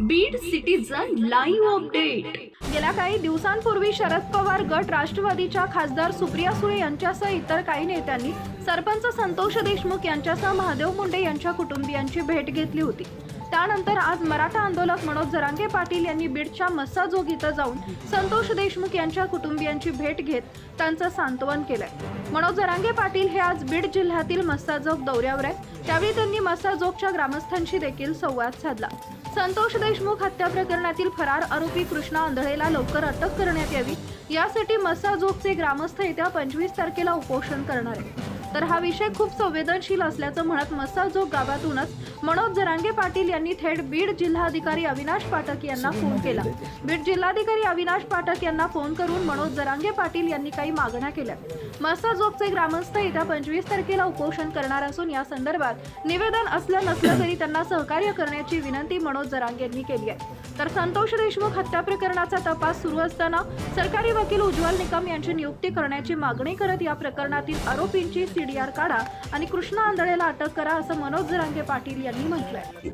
Beed citizen live update गेल्या काही दिवसांपूर्वी शरद पवार गट राष्ट्रवादीच्या खासदार सुप्रिया सुळे यांच्यासह इतर काही नेत्यांनी सरपंच संतोष देशमुख यांच्यासह महादेव मुंडे यांच्या कुटुंबियांची भेट घेतली होती. त्यानंतर आज मराठा आंदोलक मनोज जरांगे पाटील यांनी बीडच्या मस्साजोग इथं जाऊन संतोष देशमुख यांच्या कुटुंबियांची भेट घेत त्यांचं सांत्वन केलंय. मनोज जरांगे पाटील हे आज बीड जिल्ह्यातील मस्साजोग दौऱ्यावर आहे त्यावेळी त्यांनी मस्साजोगच्या ग्रामस्थांशी देखील संवाद साधला. संतोष देशमुख हत्या प्रकरणातील फरार आरोपी कृष्णा आंधळेला लवकर अटक करण्यात यावी. यासाठी मस्साजोगचे ग्रामस्थ येत्या पंचवीस तारखेला उपोषण करणार आहेत. तर हा विषय खूप संवेदनशील असल्याचं म्हणत मस्साजोग गावातूनच मनोज जरांगे पाटील यांनी थेट बीड जिल्हाधिकारी अविनाश पाठक यांना फोन केला. बीड जिल्हाधिकारी अविनाश पाठक यांना फोन करून मनोज जरांगे पाटील यांनी काही मागण्या केल्या. मसाजोगचे ग्रामस्थ येत्या पंचवीस तारखेला उपोषण करणार असून या संदर्भात निवेदन असलं नसलं तरी त्यांना सहकार्य करण्याची विनंती मनोज जरांगे यांनी केली आहे. तर संतोष देशमुख हत्या प्रकरणाचा तपास सुरू असताना सरकारी वकील उज्ज्वल निकम यांची नियुक्ती करण्याची मागणी करत या प्रकरणातील आरोपींची सीडीआर काढा आणि कृष्णा आंधळेला अटक करा असं मनोज जरांगे पाटील यांनी म्हटलंय.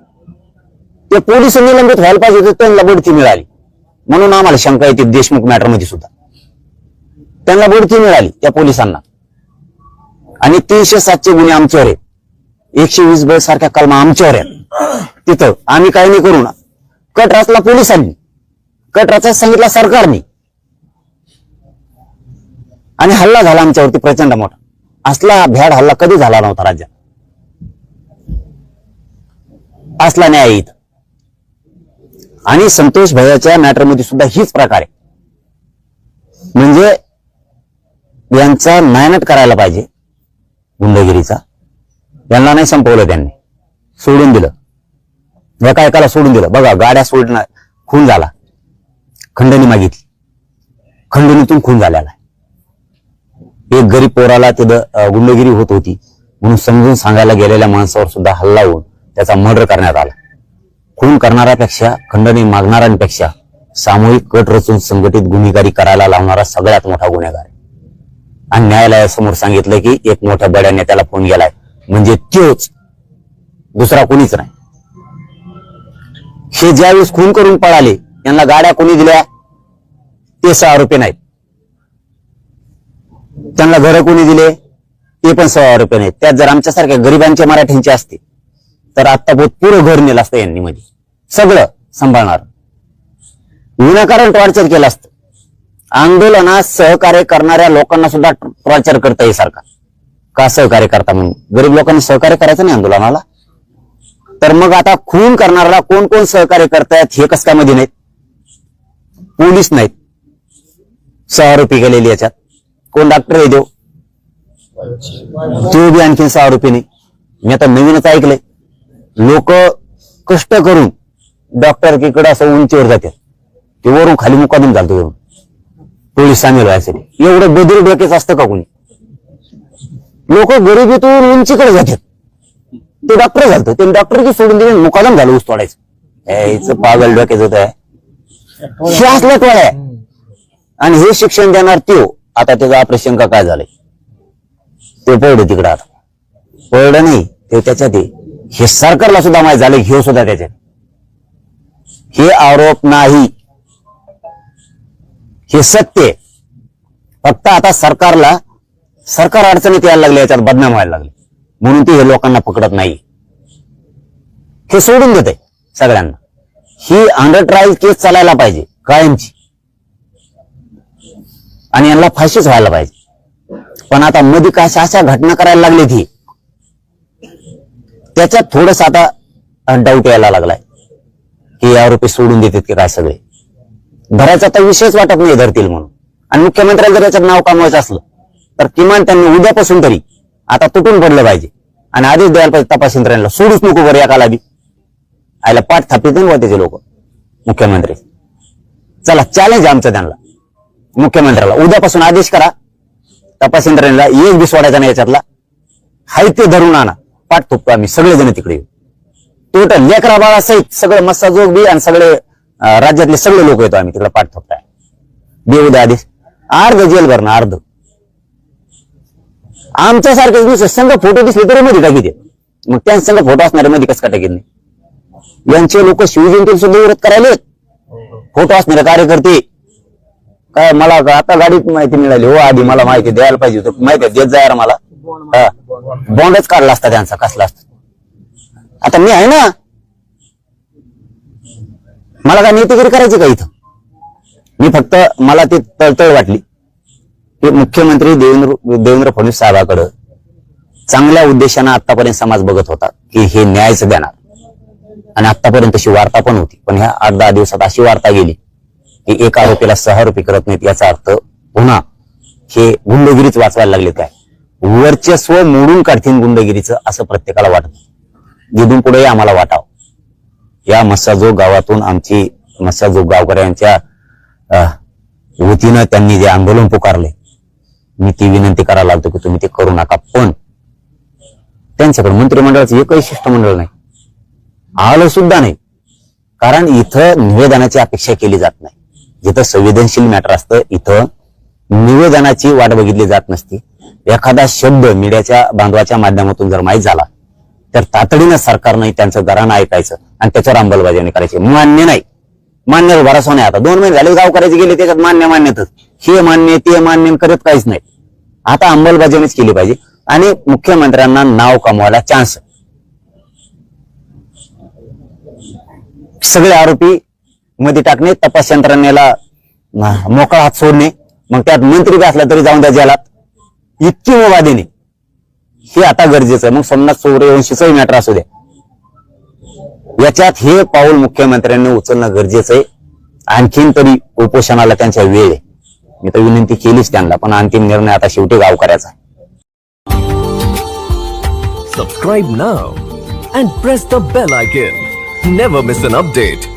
ते पोलीस निलंबित व्हायला पाहिजे होते त्यांना बढती मिळाली. म्हणून आम्हाला शंका येते देशमुख मॅटरमध्ये सुद्धा. त्यांना बढती मिळाली त्या पोलिसांना. आणि तीनशे सातशे गुन्हे आमच्यावर आहेत. एकशे वीस ब सारख्या कलमा आमच्यावर आहेत. तिथं आम्ही काही नाही करू ना. कट रचला पोलिसांनी कट रचायला सांगितला सरकारने. आणि हल्ला झाला आमच्यावरती प्रचंड मोठा. असला भ्याड हल्ला कधी झाला नव्हता राज्यात? असला न्याय इथं आणि संतोष भैयाच्या मॅटरमध्ये सुद्धा हीच प्रकार आहे. म्हणजे यांचा नायनट करायला पाहिजे गुंडगिरीचा. यांना नाही संपवलं त्यांनी. सोडून दिलं. एका एकाला सोडून दिलं. बघा गाड्या सोडणार खून झाला. खंडणी मागितली. खंडणीतून खून झालेला आहे. एक गरीब पोराला तिथं गुंडगिरी होत होती. म्हणून समजून सांगायला गेलेल्या माणसावर सुद्धा हल्ला होऊन त्याचा मर्डर करण्यात आला. खून करणाऱ्यापेक्षा खंडणी मागणाऱ्यांपेक्षा सामूहिक कट रचून संघटित गुन्हेगारी करायला लावणारा सगळ्यात मोठा गुन्हेगार आणि न्यायालयासमोर सांगितलं की एक मोठ्या बड्या नेत्याला फोन गेलाय म्हणजे तोच दुसरा कोणीच नाही. हे ज्यावेळेस खून करून पळाले यांना गाड्या कोणी दिल्या? ते सहा आरोपी नाहीत. त्यांना घरं कोणी दिले? ते पण सहा रुपये नाहीत. त्यात जर आमच्यासारख्या गरिबांच्या मराठ्यांचे असते तर आता बहुत पुरं घर नेलं असतं यांनी मध्ये सगळं सांभाळणार. विनाकारण टॉर्चर केलं असतं. आंदोलनात सहकार्य करणाऱ्या लोकांना सुद्धा टॉर्चर करता येईल सरकार. का सहकार्य करता म्हणून गरीब लोकांना सहकार्य करायचं नाही आंदोलनाला? तर मग आता खून करणाऱ्याला कोण कोण सहकार्य करतायत हे कस काय मध्ये नाहीत? पोलीस नाहीत. सहारोपी गेलेली याच्यात. कोण डॉक्टर आहे देव तो बी आणखीन सहा आरोपी मी आता नवीनच ऐकलंय. लोक कष्ट करून डॉक्टर किकडे असं उंचीवर जातात. ते वरून खाली मुकादम झालतो वरून. पोलीस सामील व्हायसाठी एवढं बदल डोकेच असतं का कोणी? लोक गरिबीतून उंचीकडे जातात. ते डॉक्टर झालतं. ते डॉक्टर की सोडून दिले मुकादम झालं ऊस तोडायचं. यायचं पागल डोक्याच होत. आहे हे असलं टोळ्या. आणि हे शिक्षण देणार त्यो. आता त्याचं ऑपरेशन का काय झालंय? ते पडलं तिकडं आता. पडलं नाही ते त्याच्यात आहे. हे सरकारला सुद्धा माहीत झालं हे सुद्धा त्याच्यात. हे आरोप नाही. हे सत्य फक्त आता सरकारला सरकार अडचणीत यायला लागले याच्यात बदनाम व्हायला लागले. म्हणून ते हे लोकांना पकडत नाही. हे सोडून देते सगळ्यांना. ही अंडर ट्रायल केस चालायला पाहिजे कायमची. आणि यांना फाशीच व्हायला पाहिजे. पण आता मध्ये काय अशा अशा घटना करायला लागली ती? त्याच्यात थोडस आता डाऊट यायला लागलाय. की या आरोपी सोडून देतात की काय सगळे? धरायचा तर विषयच वाटत नाही धरतील म्हणून. आणि मुख्यमंत्र्याला जर याच्यात नाव कमवायचं असलं तर किमान त्यांनी उद्यापासून तरी आता तुटून पडलं पाहिजे. आणि आधीच द्यायला पाहिजे तपास यंत्रणेला. सोडूच नको बरं एकाला बी आयला पाठ थापित नाही त्याचे लोक. मुख्यमंत्री. चला चॅलेंज आमचं त्यांना. मुख्यमंत्र्याला. उद्यापासून आदेश करा. तपास यंत्रणेला एक बी सोडायचा नाही याच्यातला. हाय ते धरून आणा. पाठ थोपतो आम्ही. सगळेजण तिकडे येऊ. टोटल लेकरा बाळा सहित सगळे मस्ताजोग बी आणि सगळे राज्यातले सगळे लोक येतो आम्ही तिकडे पाठ थोपताय. देऊ द्या आदेश. अर्ध जेल भरणं अर्ध. आमच्यासारखे दुसरे संघ फोटो दिसले तरी मध्ये टाकी दे मग त्यांचा संघ फोटो असणारे मध्ये कसं का टाकीत नाही यांचे लोक शिवजयंती सुद्धा विरोध करायले फोटो असणारे कार्यकर्ते काय मला आता गाडीत माहिती मिळाली हो आधी मला माहिती द्यायला पाहिजे होतं. माहिती देत जा यार मला. हा. बॉन्डच काढला असता त्यांचा कसला असता. आता मी आहे ना मला काय नेतेगिरी करायची का इथं? मी फक्त मला ती तळतळ वाटली. की मुख्यमंत्री देवेंद्र देवेंद्र फडणवीस साहेबाकडं चांगल्या उद्देशानं आतापर्यंत समाज बघत होता की हे न्यायच देणार. आणि आतापर्यंत तशी वार्ता पण होती. पण ह्या आठ दहा दिवसात अशी वार्ता गेली. ते एका आरोपीला सहा आरोपी करत नाहीत याचा अर्थ पुन्हा हे गुंडगिरीच वाचवायला लागले काय? वर्चस्व मोडून काढतील गुंडगिरीचं असं प्रत्येकाला वाटत इथून पुढे आम्हाला वाटावं. या मस्साजोग गावातून आमची मस्साजो गावकऱ्यांच्या वतीनं त्यांनी जे आंदोलन पुकारले मी ती विनंती करायला लागतो की तुम्ही ते करू नका. पण त्यांच्याकडे मंत्रिमंडळाचं एकही शिष्टमंडळ नाही. आलं सुद्धा नाही. कारण इथं निवेदनाची अपेक्षा केली जात नाही. जिथं संवेदनशील मॅटर असतं इथं निवेदनाची वाट बघितली जात नसती. एखादा शब्द मीडियाच्या बांधवाच्या माध्यमातून जर माहीत झाला तर तातडीनं सरकारनं त्यांचं घरानं ऐकायचं आणि त्याच्यावर अंमलबजावणी करायची. मान्य नाही. मान्य भरोसा नाही आता दोन महिने झाले गाव करायचे गेले त्याच्यात मान्य मान्यतच. हे मान्य ते मान्य करत काहीच नाही. आता अंमलबजावणीच केली पाहिजे. आणि मुख्यमंत्र्यांना नाव कमवायला चान्स सगळे आरोपी मध्ये टाकणे तपास यंत्रणेला मोकळा हात सोडणे मग त्यात मंत्री बी असला तरी जाऊन द्या जेलात. इतकी मुभा देणे हे आता गरजेचं मग सोमनाथ सूर्यवंशीचंही मॅटर असू द्या. याच्यात हे पाऊल मुख्यमंत्र्यांनी उचलणं गरजेचं आहे. आणखीन तरी उपोषणाला त्यांच्या वेळ आहे. मी तर विनंती केलीच त्यांना पण अंतिम निर्णय आता शेवटी गावकऱ्याचा आहे. Subscribe now and press the bell icon. Never miss an.